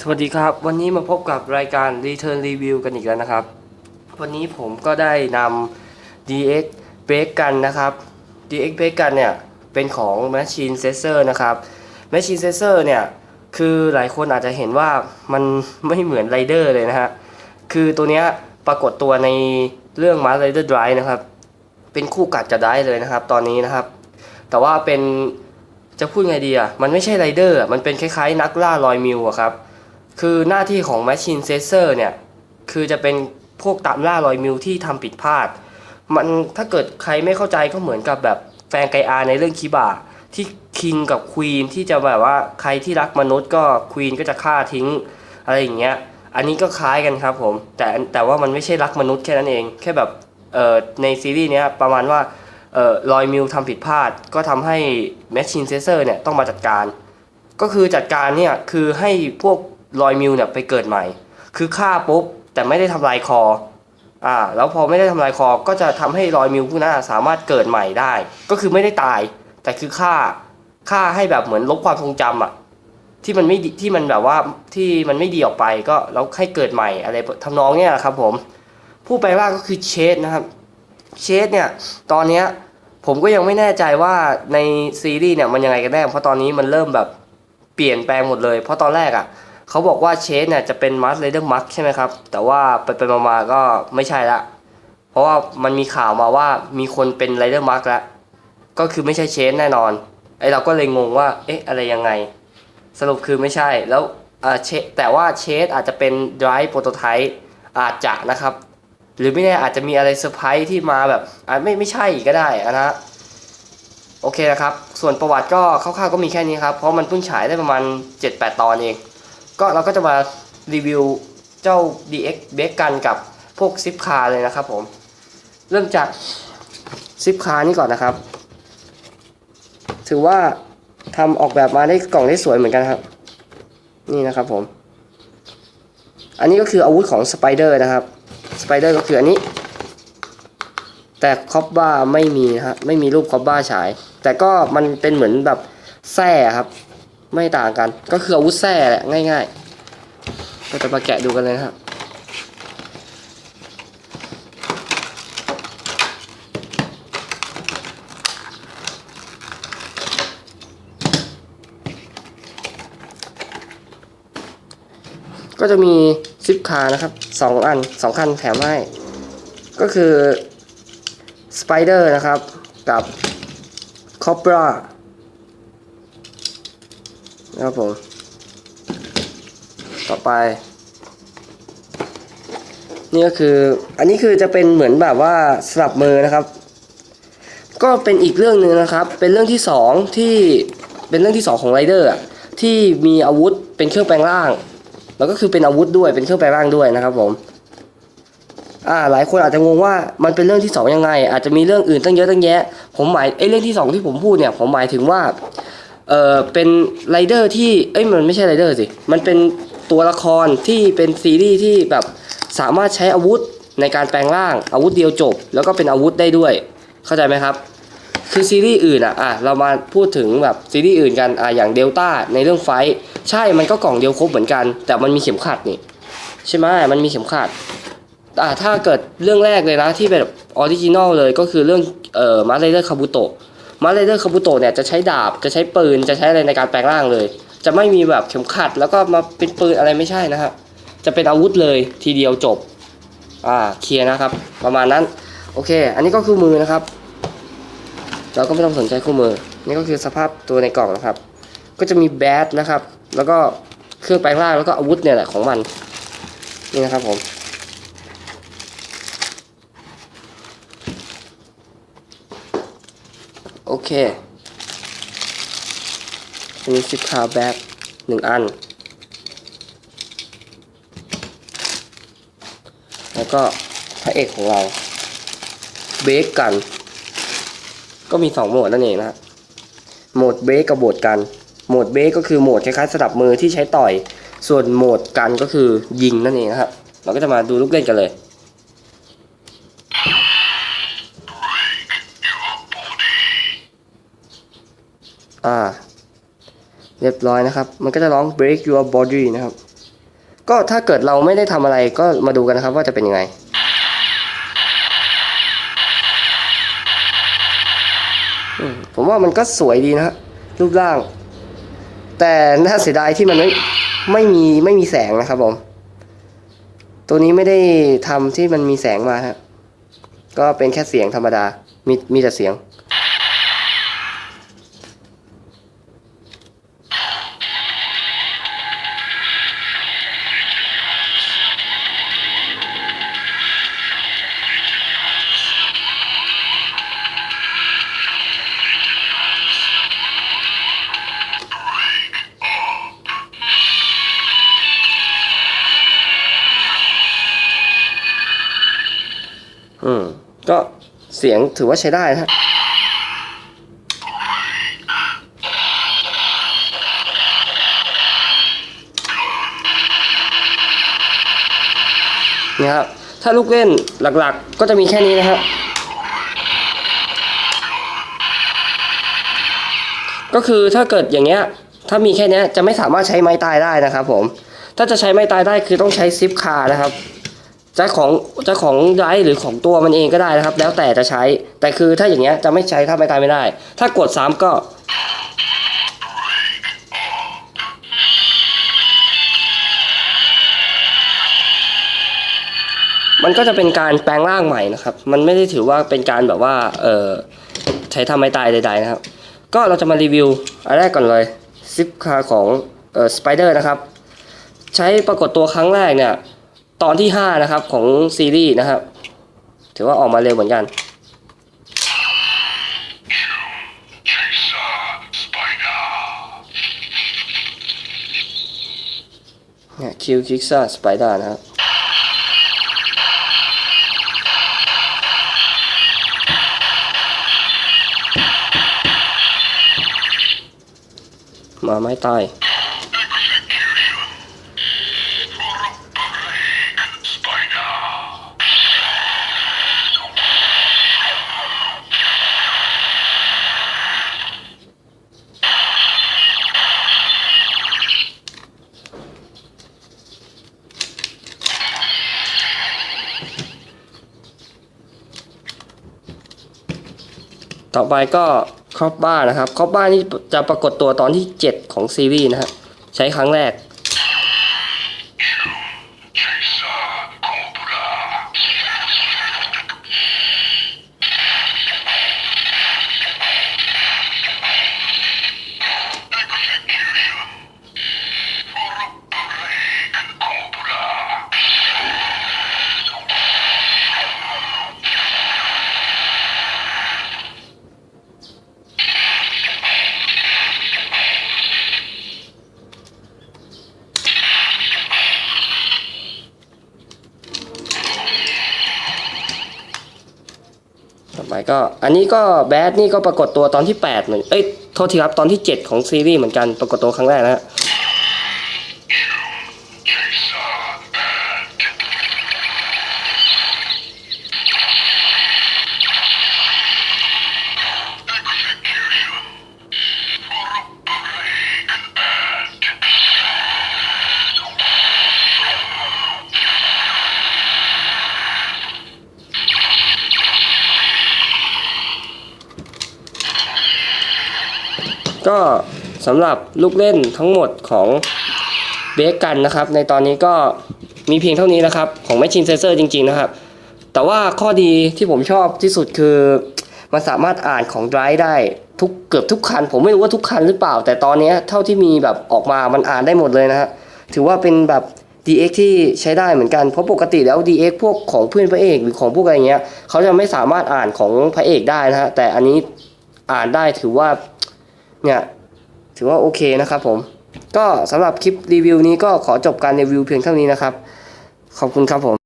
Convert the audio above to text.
สวัสดีครับ วันนี้มาพบกับรายการ Return Review กันอีกแล้วนะครับ วันนี้ผมก็ได้นำ DX Break กันนะครับ DX Break กันเนี่ย เป็นของ Machine Sensor นะครับ Machine Sensor เนี่ย คือหลายคนอาจจะเห็นว่ามันไม่เหมือนไรเดอร์เลยนะฮะ คือตัวเนี้ยปรากฏตัวในเรื่อง Mask Rider Drive นะครับ เป็นคู่กัดกับได้เลยนะครับ ตอนนี้นะครับ แต่ว่าเป็นจะพูดไงดีอะ มันไม่ใช่ไรเดอร์มันเป็นคล้ายๆ นักล่ารอยมิวอะครับ คือหน้าที่ของ Machine Sensor เนี่ย คือจะเป็นพวกตามล่ารอยมิวที่ทำผิดพลาด มันถ้าเกิดใครไม่เข้าใจก็เหมือนกับแบบแฟนไกอาในเรื่องคิบะที่คิงกับควีนที่จะแบบว่าใครที่รักมนุษย์ก็ควีนก็จะฆ่าทิ้งอะไรอย่างเงี้ย อันนี้ก็คล้ายกันครับผม แต่แต่ว่ามันไม่ใช่รักมนุษย์แค่นั้นเอง แค่แบบเอ่อในซีรีส์เนี้ยประมาณว่าเอ่อรอยมิวทำผิดพลาด ก็ทำให้ Machine Sensor เนี่ยต้องมาจัดการ ก็คือจัดการเนี่ยคือให้พวก รอยมิวเนี่ยไปเกิดใหม่ คือฆ่าปุ๊บแต่ไม่ได้ทำลายคออ่าแล้วพอไม่ได้ทำลายคอก็จะทำให้รอยมิวพวกนั้นอะสามารถเกิดใหม่ได้ ก็คือไม่ได้ตาย แต่คือฆ่าฆ่าให้แบบเหมือนลบความทรงจำอะที่มันไม่ที่มันแบบว่าที่มันไม่ดีออกไปก็แล้วให้เกิดใหม่อะไรทำนองเนี้ยครับผมผู้แปลงร่างก็คือเชดนะครับเชดเนี่ยตอนเนี้ยผมก็ยังไม่แน่ใจว่าในซีรีส์เนี่ยมันยังไงกันแน่เพราะตอนนี้มันเริ่มแบบเปลี่ยนแปลงหมดเลย เพราะตอนแรกอะ่ะ เขาบอกว่าเชดเนี่ยจะเป็นมัสเลเดอร์มักใช่ไหมครับ แต่ว่าไปไปมามาก็ไม่ใช่ละ เพราะว่ามันมีข่าวมาว่ามีคนเป็นไรเดอร์มักแล้ว ก็คือไม่ใช่เชดแน่นอน ไอเราก็เลยงงว่า เอ๊ะ อะไรยังไง สรุปคือไม่ใช่ แล้วเชแต่ว่าเชดอาจจะเป็น drive prototype อาจจะนะครับ หรือไม่แน่อาจจะมีอะไรเซอร์ไพรส์ที่มาแบบอ่าไม่ไม่ใช่ก็ได้อะนะโอเคนะครับ ส่วนประวัติก็คร่าวๆก็มีแค่นี้ครับ เพราะมันเพิ่งฉายได้ประมาณ 7-8 ตอนเอง ก็เราก็จะมารีวิวเจ้า DX b a k กันกับพวกซิปคาเลยนะครับผม เริ่มจากซิปคานี่ก่อนนะครับ ถือว่าทำออกแบบมาได้กล่องได้สวยเหมือนกันครับ นี่นะครับผม อันนี้ก็คืออาวุธของสไปเดอร์นะครับ สไปเดอร์ก็คืออันนี้ แต่คอปบ้าไม่มีนะฮะ ไม่มีรูปคอปบ้าฉาย แต่ก็มันเป็นเหมือนแบบแส้ครับ ไม่ต่างกัน ก็คืออาวุธแส้แหละง่ายๆ ก็จะมาแกะดูกันเลยนะครับก็จะมีซิปคานะครับสองอันสองคันแถมให้ ก็คือสไปเดอร์นะครับ กับคอปรา นะครับผม ต่อไป นี่ก็คือ อันนี้คือจะเป็นเหมือนแบบว่าสลับมือนะครับ ก็เป็นอีกเรื่องหนึ่งนะครับ เป็นเรื่องที่สองที่เป็นเรื่องที่สองของไรเดอร์ที่มีอาวุธเป็นเครื่องแปลงร่าง แล้วก็คือเป็นอาวุธด้วยเป็นเครื่องแปลงร่างด้วยนะครับผมอ่าหลายคนอาจจะงงว่ามันเป็นเรื่องที่สองยังไง อาจจะมีเรื่องอื่นตั้งเยอะตั้งแยะ ผมหมายไอ้เรื่องที่สองที่ผมพูดเนี่ย ผมหมายถึงว่า เออเป็นไรเดอร์ที่เอ้ยมันไม่ใช่ไรเดอร์สิมันเป็นตัวละครที่เป็นซีรีส์ที่แบบสามารถใช้อาวุธในการแปลงร่างอาวุธเดียวจบ แล้วก็เป็นอาวุธได้ด้วย เข้าใจไหมครับ คือซีรีส์อื่นอะอะเรามาพูดถึงแบบซีรีส์อื่นกันอะอย่างเดลต้าในเรื่องไฟท์ใช่มันก็กล่องเดียวครบเหมือนกัน แต่มันมีเข็มขัดนี่ใช่ไหมมันมีเข็มขัดอ่าถ้าเกิดเรื่องแรกเลยนะที่เป็นออริจินอลเลยก็คือเรื่องเอ่อมาร์เดอร์คาบุโตะ มาร์เดอร์คาบุโตะเนี่ยจะใช้ดาบจะใช้ปืนจะใช้อะไรในการแปลงร่างเลย จะไม่มีแบบเข็มขัด แล้วก็มาเป็นปืนอะไรไม่ใช่นะครับจะเป็นอาวุธเลยทีเดียวจบอ่าเคลียร์นะครับ ประมาณนั้นโอเค อันนี้ก็คือมือนะครับ เราก็ไม่ต้องสนใจคู่มือ นี่ก็คือสภาพตัวในกล่องนะครับ ก็จะมีแบทนะครับ แล้วก็เครื่องแปลงร่างแล้วก็อาวุธเนี่ยแหละของมัน นี่นะครับผม โอเคอันนี้ซิปคาแบ็กหนึ่งอัน แล้วก็พระเอกของเรา เบรกกัน ก็มีสองโหมดนั่นเองนะโหมดเบรกกับโหมดกัน โหมดเบรกก็คือโหมดคล้ายๆสลับมือที่ใช้ต่อย ส่วนโหมดกันก็คือยิงนั่นเองนะครับเราก็จะมาดูลูกเล่นกันเลย อ่า เรียบร้อยนะครับ มันก็จะร้อง break your body นะครับ ก็ถ้าเกิดเราไม่ได้ทำอะไรก็มาดูกันนะครับว่าจะเป็นยังไง ผมว่ามันก็สวยดีนะฮะรูปร่าง แต่น่าเสียดายที่มันไม่ไม่มีไม่มีแสงนะครับผม ตัวนี้ไม่ได้ทำที่มันมีแสงมาฮะก็เป็นแค่เสียงธรรมดา มีมีแต่เสียง อืม ก็เสียงถือว่าใช้ได้นะฮะนี่ครับถ้าลูกเล่นหลักๆก็จะมีแค่นี้นะครับ ก็คือถ้าเกิดอย่างเงี้ย ถ้ามีแค่นี้จะไม่สามารถใช้ไม้ตายได้นะครับผม ถ้าจะใช้ไม้ตายได้คือต้องใช้ซิปคาร์นะครับ จะของจะของไดร์หรือของตัวมันเองก็ได้นะครับ แล้วแต่จะใช้ แต่คือถ้าอย่างเงี้ยจะไม่ใช้ถ้าไม้ตายไม่ได้ ถ้ากดซ้ำก็มันก็จะเป็นการแปลงร่างใหม่นะครับ มันไม่ได้ถือว่าเป็นการแบบว่า เออใช้ทำไม้ตายใดๆนะครับ ก็เราจะมารีวิวอันแรกก่อนเลยซิปคาของเออสไปเดอร์นะครับ ใช้ปรากฏตัวครั้งแรกเนี่ย ตอนที่ 5 นะครับของซีรีส์นะครับ ถือว่าออกมาเร็วเหมือนกัน เนี่ยคิวคิกซ่าสไปเดอร์นะครับมาไม้ตาย ต่อไปก็ครอบบ้านะครับครอบบ้านี่จะปรากฏตัวตอนที่ 7 ของซีรีส์นะฮะใช้ครั้งแรก ต่อไปก็อันนี้ก็แบดนี่ก็ปรากฏตัวตอนที่8เหมือนเอ้ยโทษทีครับตอนที่ 7 ของซีรีส์เหมือนกันปรากฏตัวครั้งแรกนะฮะ ก็สำหรับลูกเล่นทั้งหมดของเบสกันนะครับ ในตอนนี้ก็มีเพียงเท่านี้นะครับ ของ Machine Sensor จริง ๆ นะครับ แต่ว่าข้อดีที่ผมชอบที่สุดคือมันสามารถอ่านของ Drive ได้ทุกเกือบทุกคัน ผมไม่รู้ว่าทุกคันหรือเปล่า แต่ตอนเนี้ยเท่าที่มีแบบออกมามันอ่านได้หมดเลยนะฮะถือว่าเป็นแบบ DX ที่ใช้ได้เหมือนกัน เพราะปกติแล้ว DX พวกของเพื่อนพระเอกหรือของพวกอะไรเงี้ยเขาจะไม่สามารถอ่านของพระเอกได้นะฮะแต่อันนี้อ่านได้ถือว่า เนี่ยถือว่าโอเคนะครับผม ก็สำหรับคลิปรีวิวนี้ก็ขอจบการรีวิวเพียงเท่านี้นะครับ ขอบคุณครับผม